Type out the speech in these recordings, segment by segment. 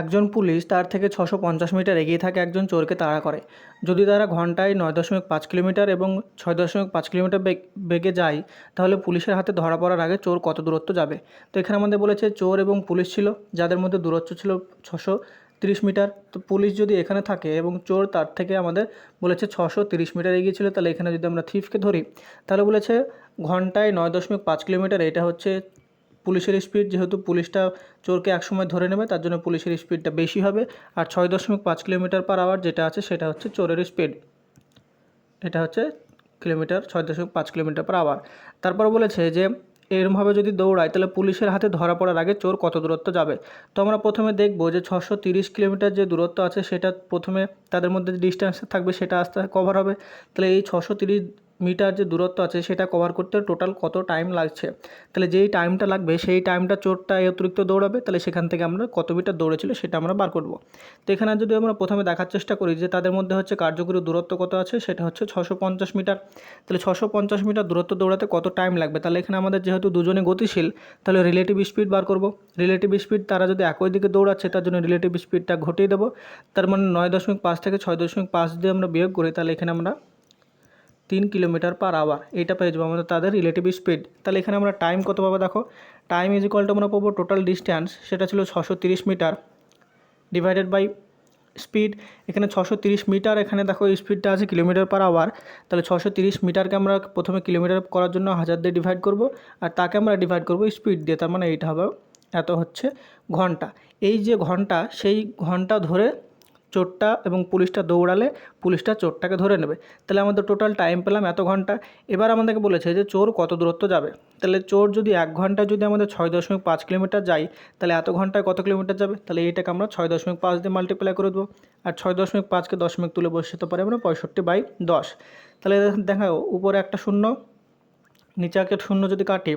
একজন পুলিশ তার থেকে ছশো পঞ্চাশ মিটার এগিয়ে থাকে একজন চোরকে তাড়া করে। যদি তারা ঘন্টায় নয় দশমিক পাঁচ কিলোমিটার এবং ছয় দশমিক পাঁচ কিলোমিটার বেগে যায়, তাহলে পুলিশের হাতে ধরা পড়ার আগে চোর কত দূরত্ব যাবে? তো এখানে আমাদের বলেছে চোর এবং পুলিশ ছিল, যাদের মধ্যে দূরত্ব ছিল ছশো তিরিশ মিটার। তো পুলিশ যদি এখানে থাকে এবং চোর তার থেকে আমাদের বলেছে ছশো তিরিশ মিটার এগিয়ে ছিল, তাহলে এখানে যদি আমরা থিফকে ধরি, তাহলে বলেছে ঘন্টায় নয় দশমিক পাঁচ কিলোমিটার, এটা হচ্ছে পুলিশের স্পিড যেহেতু পুলিশটা চোরকে একসময় ধরে নেবে, তার জন্য পুলিশের স্পিডটা বেশি হবে। আর ছয় দশমিক পাঁচ কিলোমিটার পার আওয়ার যেটা আছে, সেটা হচ্ছে চোরের স্পিড এটা হচ্ছে কিলোমিটার, ছয় দশমিক পাঁচ কিলোমিটার পার আওয়ার তারপর বলেছে যে, এরমভাবে যদি দৌড়ায়, তাহলে পুলিশের হাতে ধরা পড়ার আগে চোর কত দূরত্ব যাবে? তো আমরা প্রথমে দেখব যে ছশো তিরিশ কিলোমিটার যে দূরত্ব আছে, সেটা প্রথমে তাদের মধ্যে যে ডিস্টেন্স থাকবে, সেটা আস্তে আস্তে কভার হবে। তাহলে এই ছশো তিরিশ মিটার যে দূরত্ব আছে সেটা কভার করতে টোটাল কত টাইম লাগছে? তাহলে যেই টাইমটা লাগবে, সেই টাইমটা চোরটা অতিরিক্ত দৌড়াবে, তাহলে সেখান থেকে আমরা কত মিটার দৌড়েছিল সেটা আমরা বার করব। তো এখানে যদি আমরা প্রথমে দেখার চেষ্টা করি যে তাদের মধ্যে হচ্ছে কার্যকরী দূরত্ব কত আছে, সেটা হচ্ছে ছশো পঞ্চাশ মিটার তাহলে ছশো পঞ্চাশ মিটার দূরত্ব দৌড়াতে কত টাইম লাগবে? তাহলে এখানে আমাদের যেহেতু দুজনে গতিশীল, তাহলে রিলেটিভ স্পিড বার করব। রিলেটিভ স্পিড তারা যদি একই দিকে দৌড়াচ্ছে, তার জন্য রিলেটিভ স্পিডটা ঘটিয়ে দেবো। তার মানে নয় দশমিক পাঁচ থেকে ছয় দশমিক পাঁচ দিয়ে আমরা বিয়োগ করি, তাহলে এখানে আমরা তিন কিলোমিটার পার আওয়ার এইটা পেয়ে যাব আমাদের তাদের রিলেটিভ স্পিড তাহলে এখানে আমরা টাইম কত পাবো দেখো? টাইম ইজ ইকুয়াল আমরা পাবো টোটাল ডিস্ট্যান্স সেটা ছিল ছশো তিরিশ মিটার ডিভাইডেড বাই স্পিড এখানে ছশো তিরিশ মিটার এখানে দেখো স্পিডটা আছে কিলোমিটার পার আওয়ার তাহলে ছশো তিরিশ মিটারকে আমরা প্রথমে কিলোমিটার করার জন্য হাজার দিয়ে ডিভাইড করব, আর তাকে আমরা ডিভাইড করব স্পিড দিয়ে। তার মানে এইটা হবে, এত হচ্ছে ঘণ্টা। এই যে ঘণ্টা, সেই ঘণ্টা ধরে চোরটা এবং পুলিশটা দৌড়ালে পুলিশটা চোরটাকে ধরে নেবে। তাহলে আমাদের টোটাল টাইম পেলাম এত ঘণ্টা। এবার আমাদেরকে বলেছে যে চোর কত দূরত্ব যাবে? তাহলে চোর যদি এক ঘন্টায় যদি আমাদের ছয় দশমিক পাঁচ কিলোমিটার যাই তাহলে এত ঘন্টায় কত কিলোমিটার যাবে? তাহলে এইটাকে আমরা ছয় দশমিক পাঁচ দিয়ে মাল্টিপ্লাই করে দেবো। আর ছয় দশমিক পাঁচকে দশমিক তুলে বসাতে পারি আমরা পঁয়ষট্টি বাই দশ। তাহলে দেখাও, উপরে একটা শূন্য, নিচে একটা শূন্য যদি কাটি,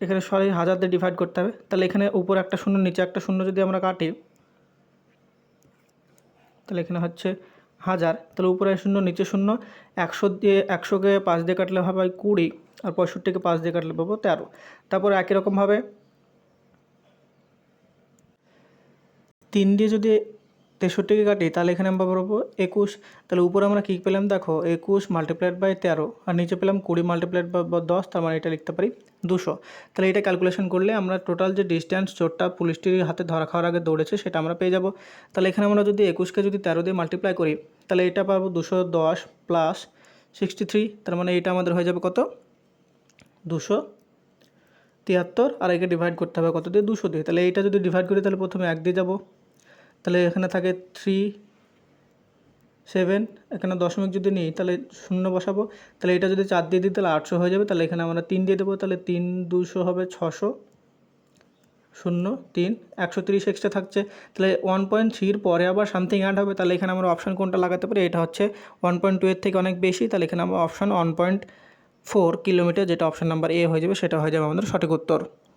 এখানে সরি হাজার দিয়ে ডিভাইড করতে হবে। তাহলে এখানে উপরে একটা শূন্য, নিচে একটা শূন্য যদি আমরা কাটি তাহলে এখানে হচ্ছে হাজার। তাহলে উপরে শূন্য, নিচে শূন্য, একশো দিয়ে, একশোকে পাঁচ দিয়ে কাটলে হবে কুড়ি আর পঁয়ষট্টিকে পাঁচ দিয়ে কাটলে পাবো তেরো। তারপর একই রকমভাবে তিন দিয়ে যদি তেষট্টিকে কাটি তাহলে এখানে আমরা পাবো একুশ। তাহলে উপরে আমরা কী পেলাম? দেখো, একুশ মাল্টিপ্লাইড বাই তেরো। আর নিচে পেলাম কুড়ি মাল্টিপ্লাইড বা দশ, তার মানে এটা লিখতে পারি দুশো। তাহলে এটা ক্যালকুলেশন করলে আমরা টোটাল যে ডিস্ট্যান্স চোরটা পুলিশটির হাতে ধরা খাওয়ার আগে দৌড়েছে, সেটা আমরা পেয়ে যাব। তাহলে এখানে আমরা যদি একুশকে যদি তেরো দিয়ে মাল্টিপ্লাই করি, তাহলে এটা পাবো দুশো দশ প্লাস সিক্সটি থ্রি তার মানে এটা আমাদের হয়ে যাবে কত? দুশো তিয়াত্তর। আর একে ডিভাইড করতে হবে কত দিয়ে? দুশো দিয়ে। তাহলে এইটা যদি ডিভাইড করি, তাহলে প্রথমে এক দিয়ে যাব। তাহলে এখানে থাকে থ্রি সেভেন এখানে দশমিক যদি নিই, তাহলে শূন্য বসাবো। তাহলে এটা যদি চার দিয়ে দিই, তাহলে আটশো হয়ে যাবে। তাহলে এখানে আমরা তিন দিয়ে দেবো, তাহলে তিন দুশো হবে ছশো। শূন্য, তিন, একশো তিরিশ এক্সট্রা থাকছে। তাহলে ওয়ান পয়েন্ট থ্রির পরে আবার সামথিং অ্যাড হবে। তাহলে এখানে আমরা অপশান কোনটা লাগাতে পারি? এটা হচ্ছে ওয়ান পয়েন্ট টু এর থেকে অনেক বেশি। তাহলে এখানে আমরা option one point four kilometre যেটা অপশান নাম্বার এ হয়ে যাবে, সেটা হয়ে যাবে আমাদের সঠিক উত্তর।